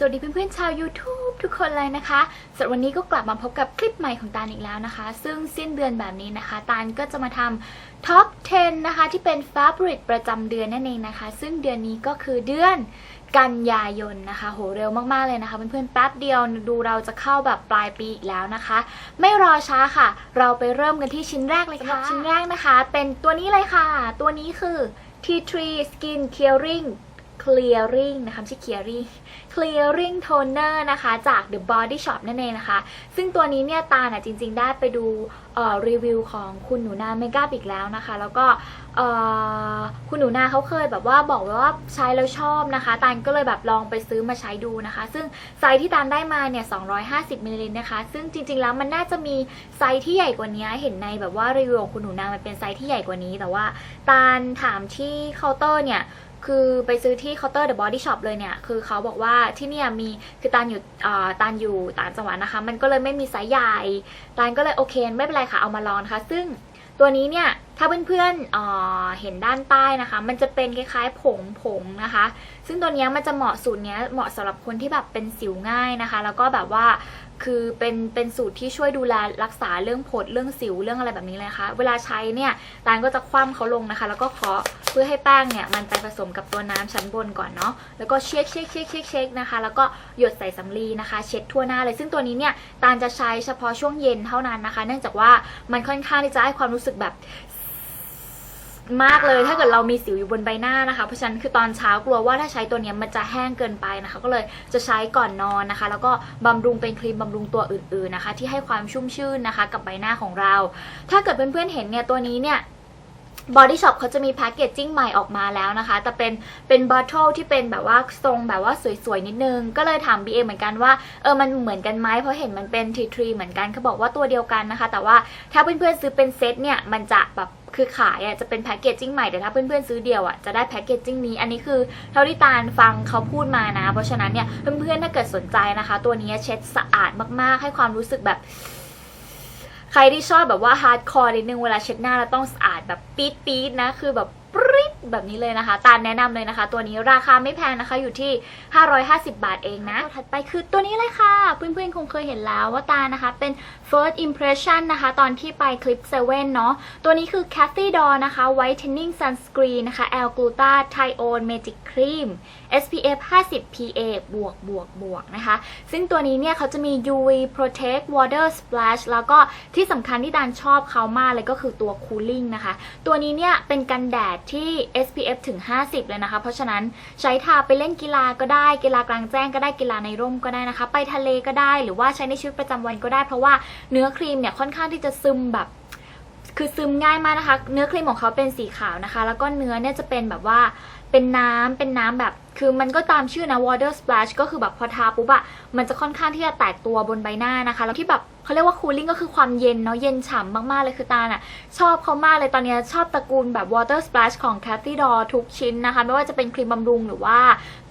สวัสดีเพื่อนๆชาว YouTube ทุกคนเลยนะคะสำหรับวันนี้ก็กลับมาพบกับคลิปใหม่ของตาลอีกแล้วนะคะ ซึ่งสิ้นเดือนแบบนี้นะคะ ตาลก็จะมาทำท็อป 10 นะคะ ที่เป็น Favorite ประจำเดือนนั่นเองนะคะ ซึ่งเดือนนี้ก็คือเดือนกันยายนนะคะ โหเร็วมาก ๆ เลยนะคะ เพื่อนๆแป๊บเดียวดูเราจะเข้าแบบปลายปีอีกแล้วนะคะ ไม่รอช้าค่ะ เราไปเริ่มกันที่ชิ้นแรกเลยค่ะชิ้นแรกนะคะ เป็นตัวนี้เลยค่ะ ตัวนี้คือ T3 Skin Caring Clearing นะคะไม่ใช่ Clearing Clearing Toner นะคะจาก The Body Shop นั่นเองนะคะ ซึ่งตัวนี้เนี่ยตาน่ะจริง ๆ ได้ไปดูรีวิวของคุณหนูนาเมกาอีกแล้วนะคะ แล้วก็คุณหนูนาเขาเคยแบบว่าบอกไว้ว่าใช้แล้วชอบนะคะ ตาลก็เลยแบบลองไปซื้อมาใช้ดูนะคะ ซึ่งไซส์ที่ตาลได้มาเนี่ย 250มิลลิลิตรนะคะ ซึ่งจริง ๆ แล้วมันน่าจะมีไซส์ที่ใหญ่กว่านี้เห็นในแบบว่ารีวิวของคุณหนูนามันเป็นไซส์ที่ใหญ่กว่านี้ แต่ว่าตาลถามที่เคาน์เตอร์เนี่ย คือไปซื้อที่เคาน์เตอร์ The Body Shop เลยเนี่ย คือเขาบอกว่าที่เนี่ยมีคือตานอยู่ตานอยู่ต่างจังหวัดนะคะ มันก็เลยไม่มีไซส์ใหญ่ ตานก็เลยโอเค ไม่เป็นไรค่ะเอามาลองนะคะ ซึ่งตัวนี้เนี่ย ถ้าเพื่อนๆเเห็นด้านใต้นะคะ มันจะเป็นคล้ายๆผงผงนะคะ ซึ่งตัวนี้มันจะเหมาะสูตรนี้เหมาะสำหรับคนที่แบบเป็นสิวง่ายนะคะ แล้วก็แบบว่าคือเป็นเป็นสูตรที่ช่วยดูแลรักษาเรื่องผดเรื่องสิวเรื่องอะไรแบบนี้เลยนะคะ เวลาใช้เนี่ยตาลก็จะคว่ำเขาลงนะคะ แล้วก็เคาะเพื่อให้แป้งเนี่ยมันไปผสมกับตัวน้ำชั้นบนก่อนเนาะแล้วก็เช็คเช็คเช็คเช็คเช็คนะคะ แล้วก็หยดใส่สำลีนะคะ เช็ดทั่วหน้าเลย ซึ่งตัวนี้เนี่ยตาลจะใช้เฉพาะช่วงเย็นเท่านั้นนะคะ เนื่องจากว่ามันค่อนข้างที่จะให้ความรู้สึกแบบ มากเลยถ้าเกิดเรามีสิวอยู่บนใบหน้านะคะ เพราะฉะนั้นคือตอนเช้ากลัวว่าถ้าใช้ตัวนี้มันจะแห้งเกินไปนะคะ ก็เลยจะใช้ก่อนนอนนะคะ แล้วก็บำรุงเป็นครีมบำรุงตัวอื่นๆนะคะ ที่ให้ความชุ่มชื่นนะคะ กับใบหน้าของเรา ถ้าเกิดเพื่อนๆเห็นเนี่ยตัวนี้เนี่ย Body Shop เขาจะมีแพคเกจจิ้งใหม่ออกมาแล้วนะคะ แต่เป็นเป็นบอทเทิลที่เป็นแบบว่าทรงแบบว่าสวยๆ นิดนึง ก็เลยถาม BA เหมือนกันว่าเออมันเหมือนกันไหมเพราะเห็นมันเป็นทีทรีเหมือนกันเขาบอกว่าตัวเดียวกันนะคะ แต่ว่าถ้าเพื่อนๆซื้อเป็นเซตเนี่ยมันจะแบบคือขายอะจะเป็นแพคเกจจิ้งใหม่แต่ถ้าเพื่อนๆซื้อเดียวอะจะได้แพคเกจจิ้งนี้ อันนี้คือเท่าที่ตาลฟังเขาพูดมานะ เพราะฉะนั้นเนี่ยเพื่อนๆถ้าเกิดสนใจนะคะ ตัวนี้เช็ดสะอาดมากๆ ให้ความรู้สึกแบบ ใครที่ชอบแบบว่าฮาร์ดคอร์นิดนึงเวลาเช็ดหน้าแล้วต้องสะอาดแบบปี๊ดปี๊ดนะ คือแบบ แบบนี้เลยนะคะ ตาลแนะนำเลยนะคะ ตัวนี้ราคาไม่แพงนะคะอยู่ที่ 550 บาทเองนะตัวถัดไปคือตัวนี้เลยค่ะ เพื่อนๆคงเคยเห็นแล้วว่าตานะคะเป็น first impression นะคะ ตอนที่ไปคลิป7เว่นเนาะตัวนี้คือ Cathy Dor นะคะ whitening sunscreen นะคะ L gluta thione magic cream SPF 50 PA บวกบวกบวกนะคะ ซึ่งตัวนี้เนี่ยเขาจะมี UV protect water splash แล้วก็ที่สำคัญที่ดานชอบเขามากเลยก็คือตัว cooling นะคะ ตัวนี้เนี่ยเป็นกันแดดที่ SPF ถึง 50 เลยนะคะ เพราะฉะนั้นใช้ทาไปเล่นกีฬาก็ได้กีฬากลางแจ้งก็ได้กีฬาในร่มก็ได้นะคะ ไปทะเลก็ได้หรือว่าใช้ในชีวิตประจำวันก็ได้ เพราะว่าเนื้อครีมเนี่ยค่อนข้างที่จะซึมแบบคือซึมง่ายมากนะคะ เนื้อครีมของเขาเป็นสีขาวนะคะ แล้วก็เนื้อเนี่ยจะเป็นแบบว่าเป็นน้ำเป็นน้ำแบบ คือมันก็ตามชื่อนะ water splash ก็คือแบบพอทาปุ๊บอะมันจะค่อนข้างที่จะแตกตัวบนใบหน้านะคะ แล้วที่แบบ เขาเรียกว่า cooling ก็คือความเย็นเนาะเย็นฉ่ำมากๆเลยคือตาลอะชอบเขามากเลยตอนนี้ชอบตระกูลแบบ water splash ของ Cathy Dor ทุกชิ้นนะคะ ไม่ว่าจะเป็นครีมบำรุงหรือว่า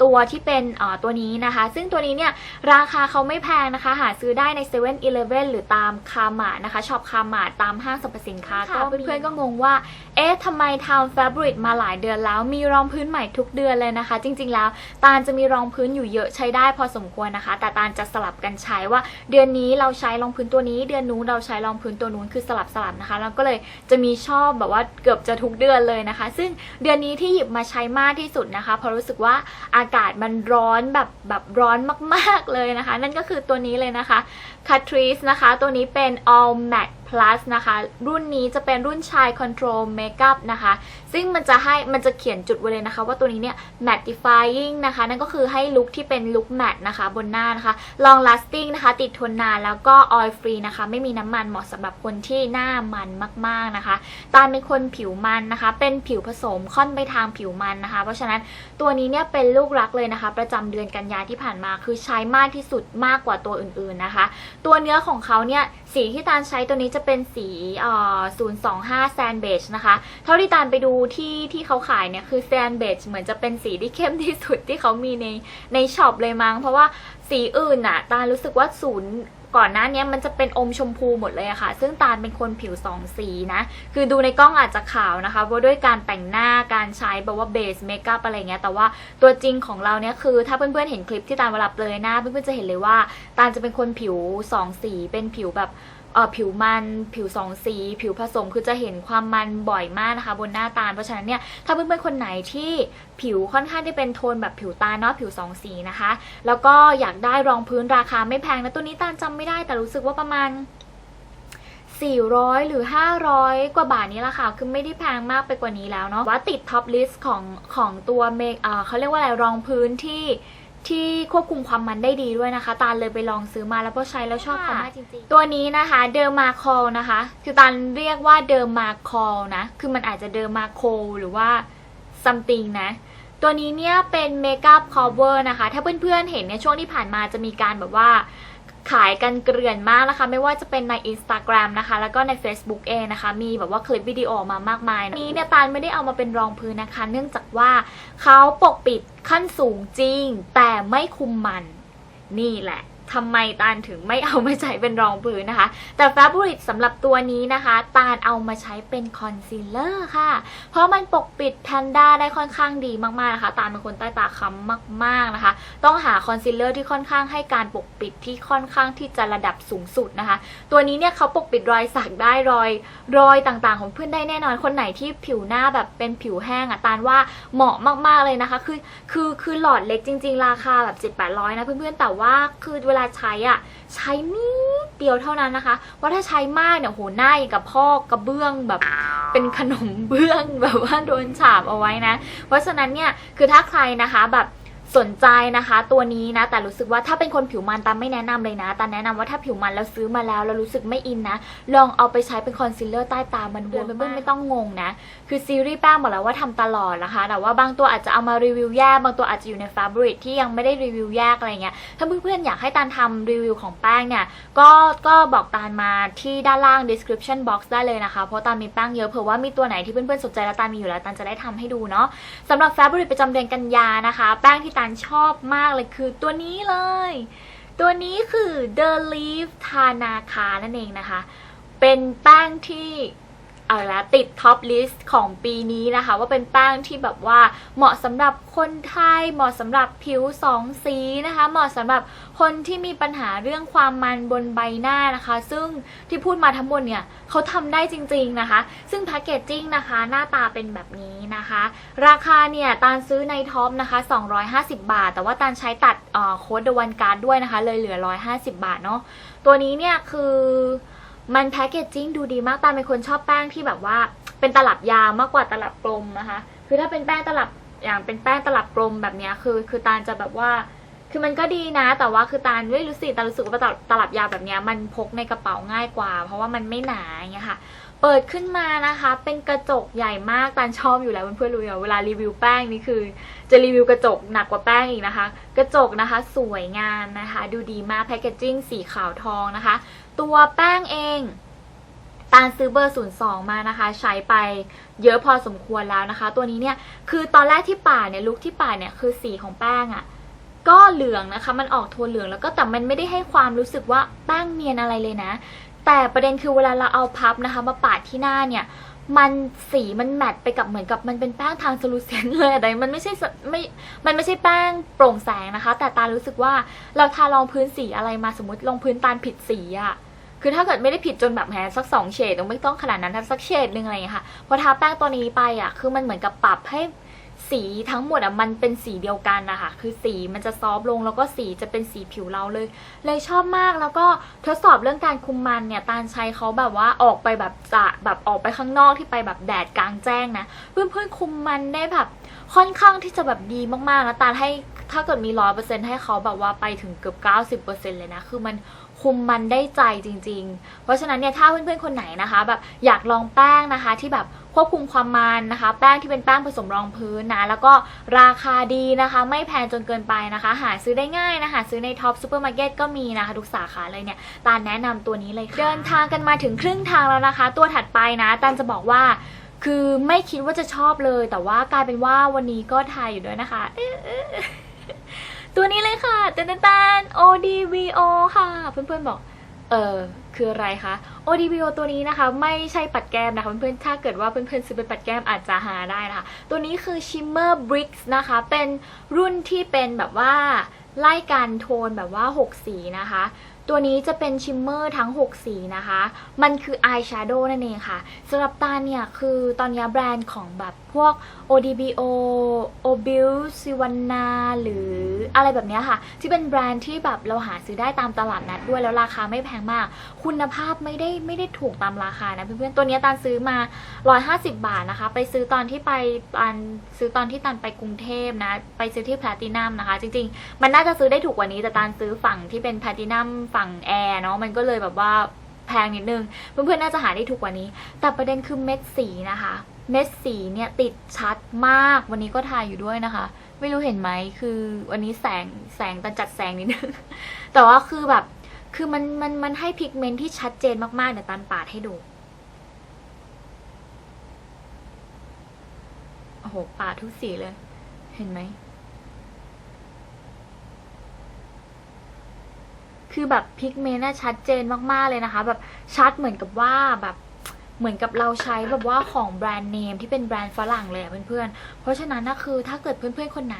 ตัวที่เป็นเอ่อตัวนี้นะคะ ซึ่งตัวนี้เนี่ยราคาเขาไม่แพงนะคะ หาซื้อได้ใน7 e เ e ่ e อหรือตามคาร์มาร์นะคะช็อปคาร์มาร์ตามห้างสรรพสินค้าก็เพื่อนๆก็งงว่า เอ๊ะทำไมทำ Fabric มาหลายเดือนแล้ว มีรองพื้นใหม่ทุกเดือนเลยนะคะ จริงๆแล้วตาลจะมีรองพื้นอยู่เยอะใช้ได้พอสมควรนะคะ แต่ตาลจะสลับกันใช้ว่าเดือนนี้เราใช้รองพื้นตัวนี้เดือนนู้นเราใช้รองพื้นตัวนู้นคือสลับสลับนะคะแล้วก็เลยจะมีชอบแบบว่าเกือบจะทุกเดือนเลยนะคะ ซึ่งเดือนนี้ที่หยิบมาใช้มากที่สุดนะคะเพราะรู้สึกว่าอากาศมันร้อนแบบแบบร้อนมากๆเลยนะคะ นั่นก็คือตัวนี้เลยนะคะ Catrice นะคะ ตัวนี้เป็น All Matte Plus นะคะ รุ่นนี้จะเป็นรุ่นชาย Control Makeup นะคะ ซึ่งมันจะให้มันจะเขียนจุดไว้เลยนะคะ ว่าตัวนี้เนี่ย mattifying นะคะ นั่นก็คือให้ลุคที่เป็นลุค matte นะคะ บนหน้านะคะ long lasting นะคะ ติดทนนานแล้วก็ oil free นะคะ ไม่มีน้ำมันเหมาะสำหรับคนที่หน้ามันมาก ๆนะคะ ตาเป็นคนผิวมันนะคะ เป็นผิวผสมค่อนไปทางผิวมันนะคะ เพราะฉะนั้นตัวนี้เนี่ยเป็นลูกรักเลยนะคะ ประจำเดือนกันยาที่ผ่านมาคือใช้มากที่สุดมากกว่าตัวอื่นๆนะคะ ตัวเนื้อของเขาเนี่ยสีที่ตาลใช้ตัวนี้จะเป็นสีเอ่อ025 Sand Beige นะคะ เท่าที่ตาลไปดูที่ที่เขาขายเนี่ยคือ Sand Beige เหมือนจะเป็นสีที่เข้มที่สุดที่เขามีในในช็อปเลยมั้ง เพราะว่าสีอื่นน่ะตาลรู้สึกว่าศูนย์ ก่อนหน้านี้มันจะเป็นอมชมพูหมดเลยอะค่ะ ซึ่งตาลเป็นคนผิวสองสีนะ คือดูในกล้องอาจจะขาวนะคะเพราะด้วยการแต่งหน้าการใช้แบบว่าเบสเมคอัพอะไรเงี้ย แต่ว่าตัวจริงของเราเนี่ยคือ ถ้าเพื่อนๆเห็นคลิปที่ตาลเวลาเปลยหน้าเพื่อนๆจะเห็นเลยว่าตาลจะเป็นคนผิวสองสีเป็นผิวแบบ ผิวมันผิวสองสี ผิวผสมคือจะเห็นความมันบ่อยมากนะคะ บนหน้าตาลเพราะฉะนั้นเนี่ยถ้าเพื่อนๆคนไหนที่ผิวค่อนข้างที่เป็นโทนแบบผิวตาเนาะผิวสองสีนะคะ แล้วก็อยากได้รองพื้นราคาไม่แพงนะตัวนี้ตาลจำไม่ได้แต่รู้สึกว่าประมาณ400 หรือ 500 กว่าบาทนี้ละค่ะ คือไม่ได้แพงมากไปกว่านี้แล้วเนาะว่าติดท็อปลิสต์ของของตัวเมคอ่าเขาเรียกว่าอะไรรองพื้นที่ ที่ควบคุมความมันได้ดีด้วยนะคะ ตาลเลยไปลองซื้อมาแล้วพอใช้แล้วชอบเขามากจริงๆ ตัวนี้นะคะเดอร์มาคอลนะคะ คือตาลเรียกว่าเดอร์มาคอลนะ คือมันอาจจะเดอร์มาโคลหรือว่า something นะ ตัวนี้เนี่ยเป็นเมคอัพ cover นะคะ ถ้าเพื่อนๆเห็นเนี่ยช่วงที่ผ่านมาจะมีการแบบว่า ขายกันเกลื่อนมากนะคะ ไม่ว่าจะเป็นใน Instagram นะคะ แล้วก็ใน Facebook เองนะคะ มีแบบว่าคลิปวิดีโอออกมามากมายนะนี้เนี่ยตาลไม่ได้เอามาเป็นรองพื้นนะคะ เนื่องจากว่าเขาปกปิดขั้นสูงจริง แต่ไม่คุมมันนี่แหละ ทำไมตาลถึงไม่เอามาใช้เป็นรองพื้นนะคะ แต่ Fabric สำหรับตัวนี้นะคะ ตาลเอามาใช้เป็นคอนซีลเลอร์ค่ะ เพราะมันปกปิดแพนด้าได้ค่อนข้างดีมากๆนะคะ ตาลเป็นคนใต้ตาค้ำมากๆนะคะ ต้องหาคอนซีลเลอร์ที่ค่อนข้างให้การปกปิดที่ค่อนข้างที่จะระดับสูงสุดนะคะ ตัวนี้เนี่ยเขาปกปิดรอยสักได้รอยรอยต่างๆ ของเพื่อนได้แน่นอนคนไหนที่ผิวหน้าแบบเป็นผิวแห้งอะตาลว่าเหมาะมากๆเลยนะคะ คือคือคือหลอดเล็กจริง ๆ ราคาแบบ7 8 0 0นะเพื่อนๆแต่ว่าคือเวลาใช้อะใช้นิดเดียวเท่านั้นนะคะ ว่าถ้าใช้มากเนี่ยโหหน้าอย่างกับพอกกระเบื้องแบบเป็นขนมเบื้องแบบว่าโดนฉาบเอาไว้นะ เพราะฉะนั้นเนี่ยคือถ้าใครนะคะแบบ สนใจนะคะตัวนี้นะ แต่รู้สึกว่าถ้าเป็นคนผิวมันตามไม่แนะนำเลยนะตามแนะนำว่าถ้าผิวมันแล้วซื้อมาแล้วแล้วรู้สึกไม่อินนะ ลองเอาไปใช้เป็นคอนซีลเลอร์ใต้ตามันวนเพื่อนๆไม่ต้องงงนะ คือซีรีส์แป้งบอกแล้วว่าทำตลอดนะคะ แต่ว่าบางตัวอาจจะเอามารีวิวแยกบางตัวอาจจะอยู่ในฟาบริกที่ยังไม่ได้รีวิวแยกอะไรเงี้ยถ้าเพื่อนๆอยากให้ตาลทำรีวิวของแป้งเนี่ยก็ก็บอกตาลมาที่ด้านล่าง description box ได้เลยนะคะ เพราะตาลมีแป้งเยอะเผื่อว่ามีตัวไหนที่เพื่อนๆสนใจแล้วตาลมีอยู่แล้วตาลจะได้ทำให้ดูเนาะสำหรับฟาบริกประจำเดือนกันยานะคะ แป้งที่ตาลชอบมากเลยคือตัวนี้เลย ตัวนี้คือ The Leaf ทานาคานั่นเองนะคะ เป็นแป้งที่ เอาละติดท็อปลิสต์ของปีนี้นะคะ ว่าเป็นแป้งที่แบบว่าเหมาะสำหรับคนไทย เหมาะสำหรับผิวสองสีนะคะ เหมาะสำหรับคนที่มีปัญหาเรื่องความมันบนใบหน้านะคะ ซึ่งที่พูดมาทั้งหมดเนี่ยเขาทำได้จริง ๆนะคะ ซึ่งแพคเกจจิ้งนะคะ หน้าตาเป็นแบบนี้นะคะ ราคาเนี่ยตาลซื้อในท็อปนะคะ 250 บาท แต่ว่าตาลใช้ตัดโค้ดเดวันการ์ดด้วยนะคะ เลยเหลือ 150 บาทเนาะตัวนี้เนี่ยคือ มันแพคเกจจิ้งดูดีมากตาเป็นคนชอบแป้งที่แบบว่า เป็นตลับยาวมากกว่าตลับกลมนะคะ คือถ้าเป็นแป้งตลับอย่างเป็นแป้งตลับกลมแบบเนี้ยคือ คือตาจะแบบว่า คือมันก็ดีนะ แต่ว่าคือตาไม่รู้สิตารู้สึกว่าตลับตลับยาวแบบเนี้ยมันพกในกระเป๋าง่ายกว่า เพราะว่ามันไม่หนาอย่างเงี้ยค่ะเปิดขึ้นมานะคะ เป็นกระจกใหญ่มากตาชอบอยู่แล้วเพื่อนๆรู้อยู่เวลารีวิวแป้งนี่คือ จะรีวิวกระจกหนักกว่าแป้งอีกนะคะ กระจกนะคะ สวยงามนะคะ ดูดีมากแพคเกจจิ้งสีขาวทองนะคะ ตัวแป้งเองตาลซื้อเบอร์ 02 มานะคะ ใช้ไปเยอะพอสมควรแล้วนะคะ ตัวนี้เนี่ยคือตอนแรกที่ป่าเนี่ยลุกที่ป่าเนี่ยคือสีของแป้งอะ่ะก็เหลืองนะคะมันออกโทนเหลืองแล้วก็แต่มันไม่ได้ให้ความรู้สึกว่าแป้งเนียนอะไรเลยนะ แต่ประเด็นคือเวลาเราเอาพับนะคะมาปาดที่หน้าเนี่ยมันสีมันแมทไปกับเหมือนกับมันเป็นแป้งทางสลูเซนเลยอะแต่มันไม่ใช่สไม่ มันไม่ใช่แป้งโปร่งแสงนะคะ แต่ตารู้สึกว่าเราทารองพื้นสีอะไรมาสมมติลงพื้นตาลผิดสีอะ คือถ้าเกิดไม่ได้ผิดจนแบบแหมสักสองเฉดไม่ต้องขนาดนั้นสักเฉดหนึ่งอะไรอย่างเงี้ยค่ะพอทาแป้งตัวนี้ไปอะคือมันเหมือนกับปรับให้สีทั้งหมดอะมันเป็นสีเดียวกันนะคะคือสีมันจะซอฟลงแล้วก็สีจะเป็นสีผิวเราเลย เลยชอบมากแล้วก็ทดสอบเรื่องการคุมมันเนี่ยตาลใช้เขาแบบว่าออกไปแบบจะแบบออกไปข้างนอกที่ไปแบบแดดกลางแจ้งนะเพื่อนๆคุมมันได้แบบค่อนข้างที่จะแบบดีมากๆแล้วตาลให้ถ้าเกิดมีร้อยเปอร์เซ็นต์ให้เขาแบบว่าไปถึงเกือบเก้าสิบเปอร์เซ็นต์เลยนะคือมัน คุมมันได้ใจจริง ๆ เพราะฉะนั้นเนี่ยถ้าเพื่อนๆคนไหนนะคะ แบบอยากลองแป้งนะคะ ที่แบบควบคุมความมันนะคะ แป้งที่เป็นแป้งผสมรองพื้นนะแล้วก็ราคาดีนะคะ ไม่แพงจนเกินไปนะคะ หาซื้อได้ง่ายนะคะ ซื้อในท็อปซูเปอร์มาร์เก็ตก็มีนะคะ ทุกสาขาเลยเนี่ยตาลแนะนำตัวนี้เลยค่ะเดินทางกันมาถึงครึ่งทางแล้วนะคะ ตัวถัดไปนะตาลจะบอกว่าคือไม่คิดว่าจะชอบเลย แต่ว่ากลายเป็นว่าวันนี้ก็ถ่ายอยู่ด้วยนะคะ ตัวนี้เลยค่ะเตนตัน ODVO ค่ะ เพื่อนๆบอก เออคืออะไรคะ ODVO ตัวนี้นะคะ ไม่ใช่ปัดแก้มนะคะเพื่อนๆ ถ้าเกิดว่าเพื่อนๆซื้อเป็นปัดแก้มอาจจะหาได้นะคะ ตัวนี้คือ Shimmer Bricks นะคะ เป็นรุ่นที่เป็นแบบว่าไล่การโทนแบบว่า 6 สีนะคะ ตัวนี้จะเป็นชิมเมอร์ทั้ง 6 สีนะคะ มันคืออายแชโดว์นั่นเองค่ะสำหรับตาเนี่ย คือตอนนี้แบรนด์ของแบบพวก ODBO OBIL s i w a n a หรืออะไรแบบนี้ค่ะ ที่เป็นแบรนด์ที่แบบเราหาซื้อได้ตามตลาดนัดด้วยแล้วราคาไม่แพงมาก คุณภาพไม่ได้ไม่ได้ถูกตามราคานะเพื่อนๆ ตัวนี้ตานซื้อมา 150 บาทนะคะ ไปซื้อตอนที่ไปตานซื้อตอนที่ตันไปกรุงเทพนะ ไปซื้อที่แพลตินัมนะคะ จริงๆ มันน่าจะซื้อได้ถูกกว่านี้แต่ตานซื้อฝั่งที่เป็นแพลตินัมฝั่งแอร์เนาะมันก็เลยแบบว่าแพงนิดนึง เพื่อนๆน่าจะหาได้ถูกกว่านี้ แต่ประเด็นคือเม็ดสีนะคะ เม็ดสีเนี่ยติดชัดมากวันนี้ก็ถ่ายอยู่ด้วยนะคะ ไม่รู้เห็นไหมคือวันนี้แสงแสงตันจัดแสงนิดนึง แต่ว่าคือแบบคือมันมันมันให้พิกเมนต์ที่ชัดเจนมากๆเดี๋ยวตันปาดให้ดูโอ้โหปาดทุกสีเลย เห็นไหม คือแบบพิกเมนต์น่ะชัดเจนมากๆเลยนะคะ แบบชัดเหมือนกับว่าแบบเหมือนกับเราใช้แบบว่าของแบรนด์เนมที่เป็นแบรนด์ฝรั่งเลยเพื่อนๆ เพราะฉะนั้นนะคือถ้าเกิดเพื่อนๆ คนไหน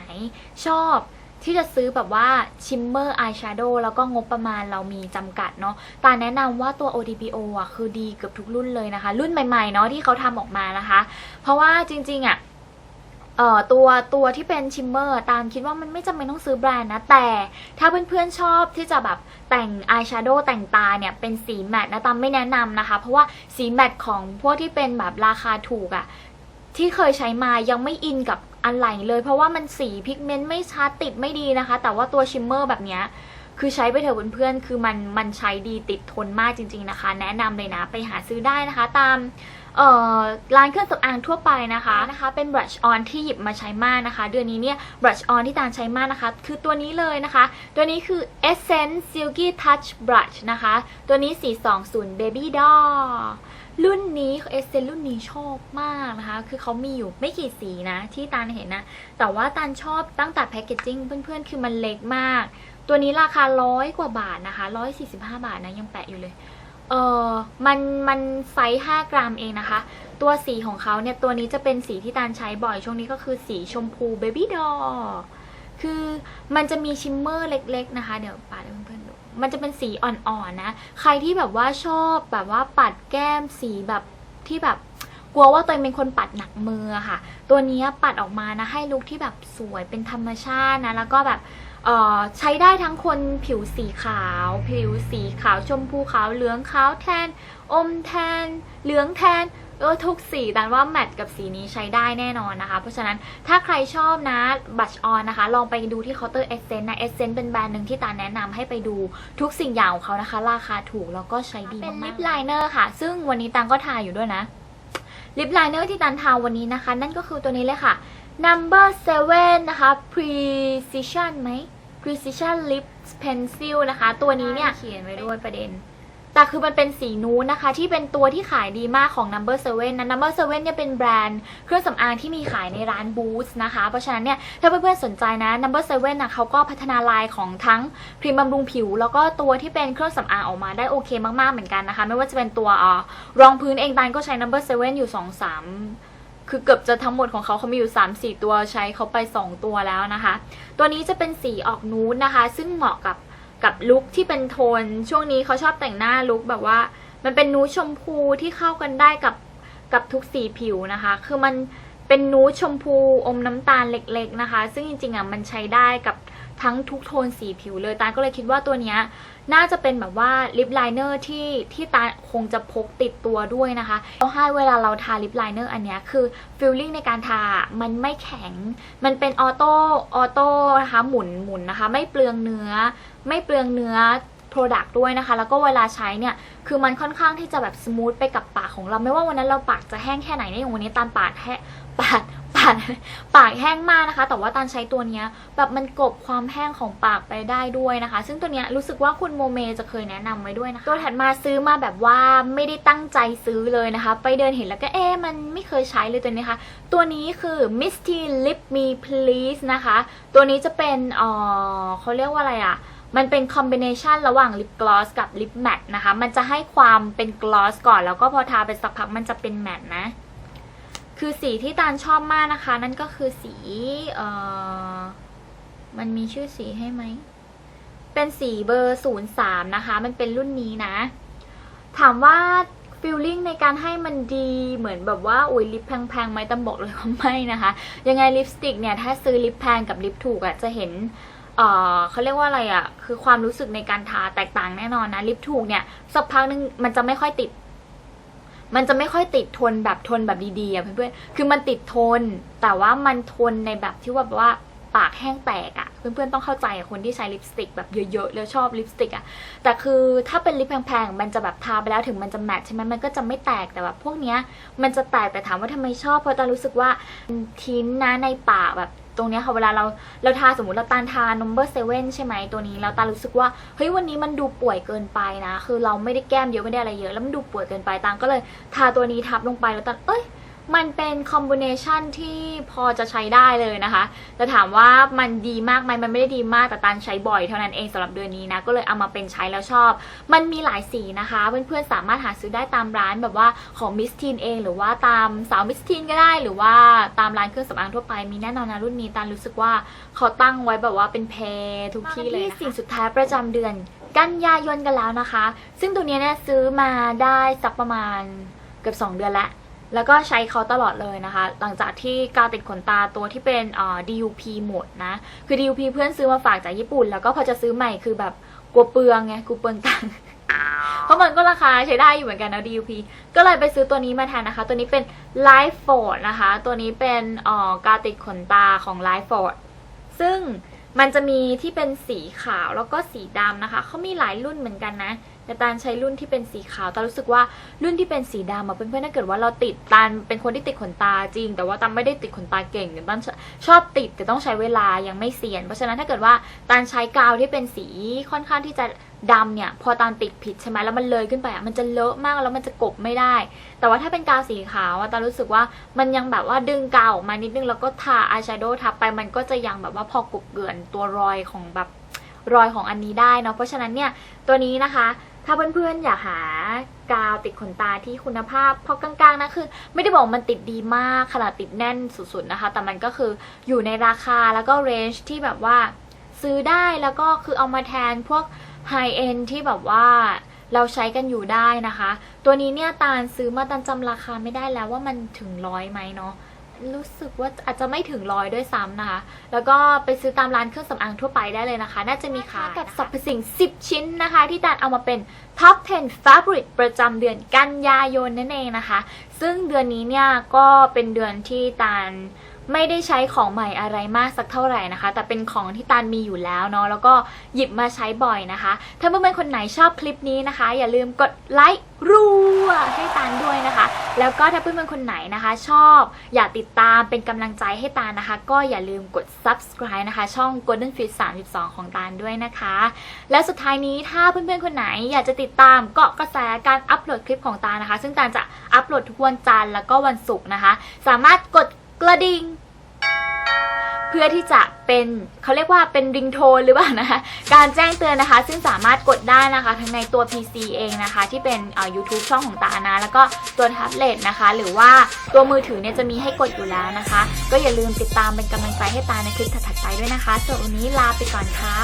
ชอบที่จะซื้อแบบว่าชิมเมอร์อายแชโดว์แล้วก็งบประมาณเรามีจำกัดเนาะตาแนะนำว่าตัว ODBO อะคือดีเกือบทุกรุ่นเลยนะคะ รุ่นใหม่ๆเนาะที่เขาทำออกมานะคะ เพราะว่าจริงๆอะ เอ่อตัวตัวที่เป็นชิมเมอร์ตามคิดว่ามันไม่จำเป็นต้องซื้อแบรนด์นะ แต่ถ้าเพื่อนๆชอบที่จะแบบแต่งอายแชโดว์แต่งตาเนี่ย เป็นสีแมตต์นะตามไม่แนะนำนะคะ เพราะว่าสีแมตต์ของพวกที่เป็นแบบราคาถูกอะที่เคยใช้มายังไม่อินกับอันไหลเลย เพราะว่ามันสีพิกเมนต์ไม่ชัดติดไม่ดีนะคะ แต่ว่าตัวชิมเมอร์แบบเนี้ยคือใช้ไปเถอะเพื่อนๆ คือมันมันใช้ดีติดทนมากจริง ๆนะคะ แนะนำเลยนะไปหาซื้อได้นะคะ ตาม เอ่อร้านเครื่องสำอางทั่วไปนะคะนะคะเป็น brush on ที่หยิบมาใช้มากนะคะ เดือนนี้เนี่ย brush on ที่ตาลใช้มากนะคะ คือตัวนี้เลยนะคะ ตัวนี้คือ Essence Silky Touch Brush นะคะ ตัวนี้ 420 Baby Doll รุ่นนี้ Essence รุ่นนี้ชอบมากนะคะ คือเขามีอยู่ไม่กี่สีนะที่ตาลเห็นนะ แต่ว่าตาลชอบตั้งแต่แพคเกจจิ้งเพื่อนๆ คือมันเล็กมาก ตัวนี้ราคาร้อยกว่าบาทนะคะ 145 บาทนะยังแปะอยู่เลย เออมันมันไซส์5กรัมเองนะคะ ตัวสีของเขาเนี่ย ตัวนี้จะเป็นสีที่ตาลใช้บ่อยช่วงนี้ก็คือสีชมพูเบบี้ดอคือมันจะมีชิมเมอร์เล็ก ๆ นะคะ เดี๋ยวปาดให้เพื่อนๆดู มันจะเป็นสีอ่อนๆนะ ใครที่แบบว่าชอบแบบว่าปัดแก้มสีแบบที่แบบกลัวว่าตัวเองเป็นคนปัดหนักมือค่ะ ตัวนี้ปัดออกมานะให้ลุคที่แบบสวยเป็นธรรมชาตินะ แล้วก็แบบ ใช้ได้ทั้งคนผิวสีขาว ผิวสีขาวชมพูขาวเหลืองขาวแทน อมแทน เหลืองแทนเออทุกสีแต่ว่าแมทกับสีนี้ใช้ได้แน่นอนนะคะ เพราะฉะนั้นถ้าใครชอบนะบัชออนนะคะ ลองไปดูที่เคาน์เตอร์เอเซนนะเอเซนเป็นแบรนด์หนึ่งที่ตาแนะนำให้ไปดูทุกสิ่งอย่างของเขานะคะ ราคาถูกแล้วก็ใช้ดีมากๆเป็นลิปไลเนอร์ค่ะ ซึ่งวันนี้ตังก็ทาอยู่ด้วยนะลิปไลเนอร์ที่ตันทาวันนี้นะคะ นั่นก็คือตัวนี้เลยค่ะ number seven นะคะ precision ไหม precision lip pencil นะคะ ตัวนี้เนี่ยเขียนไว้ด้วยประเด็น แต่คือมันเป็นสีนู้นนะคะ ที่เป็นตัวที่ขายดีมากของ number seven นะ number seven เนี่ยเป็นแบรนด์เครื่องสำอางที่มีขายในร้าน Boots นะคะ เพราะฉะนั้นเนี่ยถ้าเพื่อนๆสนใจนะ number seven นะเขาก็พัฒนาลายของทั้งครีมบำรุงผิว แล้วก็ตัวที่เป็นเครื่องสำอางออกมาได้โอเคมากๆเหมือนกันนะคะ ไม่ว่าจะเป็นตัวเอ่อรองพื้นเองตันก็ใช้ number seven อยู่สองสาม คือเกือบจะทั้งหมดของเขาเขามีอยู่ 3 4 ตัวใช้เขาไป 2 ตัวแล้วนะคะ ตัวนี้จะเป็นสีออกนูดนะคะ ซึ่งเหมาะกับกับลุคที่เป็นโทน ช่วงนี้เขาชอบแต่งหน้าลุคแบบว่า มันเป็นนูดชมพูที่เข้ากันได้กับกับทุกสีผิวนะคะ คือมันเป็นนูดชมพูอมน้ำตาลเล็กๆนะคะ ซึ่งจริงๆอะมันใช้ได้กับ ทั้งทุกโทนสีผิวเลยตาลก็เลยคิดว่าตัวเนี้ยน่าจะเป็นแบบว่าลิปไลเนอร์ที่ที่ตาคงจะพกติดตัวด้วยนะคะแล้วให้เวลาเราทาลิปไลเนอร์อันเนี้ยคือฟิลลิ่งในการทามันไม่แข็ง มันเป็นออโต้ออโต้นะคะหมุนหมุนนะคะ ไม่เปลืองเนื้อ ไม่เปลืองเนื้อ Product ด้วยนะคะ แล้วก็เวลาใช้เนี่ย คือมันค่อนข้างที่จะแบบสมูทไปกับปากของเรา ไม่ว่าวันนั้นเราปากจะแห้งแค่ไหนเนี่ยอย่างวันนี้ตานปากแห้ปาก ปากปากแห้งมากนะคะ แต่ว่าตานใช้ตัวเนี้ยแบบมันกบความแห้งของปากไปได้ด้วยนะคะ ซึ่งตัวเนี้ยรู้สึกว่าคุณโมเมจะเคยแนะนำไว้ด้วยนะคะตัวถัดมาซื้อมาแบบว่าไม่ได้ตั้งใจซื้อเลยนะคะ ไปเดินเห็นแล้วก็เอ๊มันไม่เคยใช้เลยตัวนี้ค่ะตัวนี้คือ Misty Lip Me Please นะคะ ตัวนี้จะเป็นอ่อเขาเรียกว่าอะไรอะมันเป็นคอมบิเนชันระหว่างลิปกลอสกับลิปแมทนะคะ มันจะให้ความเป็นกลอสก่อนแล้วก็พอทาไปสักพักมันจะเป็นแมทนะ คือสีที่ตาลชอบมากนะคะ นั่นก็คือสีเอ่อมันมีชื่อสีให้ไหม เป็นสีเบอร์03นะคะ มันเป็นรุ่นนี้นะ ถามว่าฟิลลิ่งในการให้มันดีเหมือนแบบว่าอุ้ยลิปแพงๆไหมตำบอกเลยว่าไม่นะคะ ยังไงลิปสติกเนี่ย ถ้าซื้อลิปแพงกับลิปถูกอะ่ะจะเห็นเออเขาเรียกว่าอะไรอะ่ะ คือความรู้สึกในการทาแตกต่างแน่นอนนะ ลิปถูกเนี่ยสักพักนึงมันจะไม่ค่อยติด มันจะไม่ค่อยติดทนแบบทนแบบดีๆอะเพื่อนๆ คือมันติดทน แต่ว่ามันทนในแบบที่ว่าแบบว่าปากแห้งแตกอะเพื่อนๆต้องเข้าใจคนที่ใช้ลิปสติกแบบเยอะๆ แล้วชอบลิปสติกอะแต่คือถ้าเป็นลิปแพงๆ มันจะแบบทาไปแล้วถึงมันจะแมทใช่ไหมมันก็จะไม่แตกแต่แบบพวกเนี้ยมันจะแตกแต่ถามว่าทำไมชอบเพราะตารู้สึกว่าทิ้นนะในปากแบบ ตรงเนี้ยค่ะเวลาเราเราทาสมมติเราตานทา number seven ใช่ไหมตัวนี้แล้วตารู้สึกว่าเฮ้ยวันนี้มันดูป่วยเกินไปนะ คือเราไม่ได้แก้มเยอะไม่ได้อะไรเยอะ แล้วมันดูป่วยเกินไปตางก็เลยทาตัวนี้ทับลงไปแล้วตาเอ้ย มันเป็นคอมบิเนชันที่พอจะใช้ได้เลยนะคะแต่ถามว่ามันดีมากไหมมันไม่ได้ดีมากแต่ตันใช้บ่อยเท่านั้นเองสำหรับเดือนนี้นะก็เลยเอามาเป็นใช้แล้วชอบ มันมีหลายสีนะคะ เพื่อนๆสามารถหาซื้อได้ตามร้านแบบว่าของมิสทีนเอง หรือว่าตามสาวมิสทีนก็ได้ หรือว่าตามร้านเครื่องสำอางทั่วไปมีแน่นอนนะรุ่นนี้ตันรู้สึกว่าเขาตั้งไว้แบบว่าเป็นเพย์ทุกที่เลยะะสิ่งสุดท้ายประจำเดือนกันยายนกันแล้วนะคะ ซึ่งตัวนี้เนี่ยซื้อมาได้สักประมาณเกือบ2 เดือนแล้ว แล้วก็ใช้เขาตลอดเลยนะคะ หลังจากที่กาวติดขนตาตัวที่เป็นอ่อ DUP หมดนะ คือ DUP เพื่อนซื้อมาฝากจากญี่ปุ่น แล้วก็พอจะซื้อใหม่คือแบบกลัวเปลืองไงกูเปลืองตังค์เพราะมันก็ราคาใช้ได้อยู่เหมือนกันนะ DUP ก็เลยไปซื้อตัวนี้มาแทนนะคะ ตัวนี้เป็น Life f o r d นะคะ ตัวนี้เป็นอ่อกาวติดขนตาของ Life f o r d ซึ่งมันจะมีที่เป็นสีขาวแล้วก็สีดำนะคะเขามีหลายรุ่นเหมือนกันนะ แต่ตาลใช้รุ่นที่เป็นสีขาวตารู้สึกว่ารุ่นที่เป็นสีดำอะเพื่อนๆถ้าเกิดว่าเราติดตาลเป็นคนที่ติดขนตาจริง แต่ว่าตาไม่ได้ติดขนตาเก่งแต่ตาลชอบติดแต่ต้องใช้เวลายังไม่เสียน เพราะฉะนั้นถ้าเกิดว่าตาลใช้กาวที่เป็นสีค่อนข้างที่จะดำเนี่ยพอตาลติดผิดใช่ไหมแล้วมันเลยขึ้นไปอะมันจะเลอะมากแล้วมันจะกบไม่ได้ แต่ว่าถ้าเป็นกาวสีขาวอะตารู้สึกว่ามันยังแบบว่าดึงกาวออกมานิดนึงแล้วก็ทาอายแชโดว์ทับไปมันก็จะยังแบบว่าพอกบเกลื่อนตัวรอยของแบบรอยของอันนี้ได้เนาะเพราะฉะนั้นเนี่ยตัวนี้นะคะ ถ้าเพื่อนๆอยากหากาวติดขนตาที่คุณภาพพอกลางๆนะคือ ไม่ได้บอกมันติดดีมากขนาดติดแน่นสุดๆนะคะ แต่มันก็คืออยู่ในราคาแล้วก็เรนจ์ที่แบบว่าซื้อได้แล้วก็คือเอามาแทนพวกไฮเอ็นที่แบบว่าเราใช้กันอยู่ได้นะคะ ตัวนี้เนี่ยตาลซื้อมาตันจำราคาไม่ได้แล้วว่ามันถึงร้อยไหมเนาะ รู้สึกว่าอาจจะไม่ถึงร้อยด้วยซ้ำนะคะ แล้วก็ไปซื้อตามร้านเครื่องสำอางทั่วไปได้เลยนะคะ น่าจะมีขายกับสรรพสิ่ง 10 ชิ้นนะคะ ที่ตาลเอามาเป็น Top 10 Fabric ประจำเดือนกันยายนนั่นเองนะคะ ซึ่งเดือนนี้เนี่ยก็เป็นเดือนที่ตาล ไม่ได้ใช้ของใหม่อะไรมากสักเท่าไหร่นะคะ แต่เป็นของที่ตาลมีอยู่แล้วเนาะแล้วก็หยิบมาใช้บ่อยนะคะ ถ้าเพื่อนๆคนไหนชอบคลิปนี้นะคะ อย่าลืมกดไลค์รัวให้ตาลด้วยนะคะ แล้วก็ถ้าเพื่อนๆคนไหนนะคะ ชอบ อยากติดตามเป็นกำลังใจให้ตาลนะคะ ก็อย่าลืมกด subscribe นะคะ ช่อง Golden Fit 32 ของตาลด้วยนะคะ และสุดท้ายนี้ถ้าเพื่อนๆคนไหนอยากจะติดตามเกาะกระแสการอัปโหลดคลิปของตานะคะ ซึ่งตาลจะอัปโหลดทุกวันจันทร์แล้วก็วันศุกร์นะคะ สามารถกด กระดิ่งเพื่อที่จะเป็นเขาเรียกว่าเป็นริงโทนหรือเปล่านะคะการแจ้งเตือนนะคะ ซึ่งสามารถกดได้นะคะ ทั้งในตัว PC เองนะคะ ที่เป็นอ่อ YouTube ช่องของตานะแล้วก็ตัวแท็บเล็ตนะคะ หรือว่าตัวมือถือเนี่ยจะมีให้กดอยู่แล้วนะคะ ก็อย่าลืมติดตามเป็นกำลังใจให้ตาในคลิปถัดๆไปด้วยนะคะส่วนวันนี้ลาไปก่อนค่ะ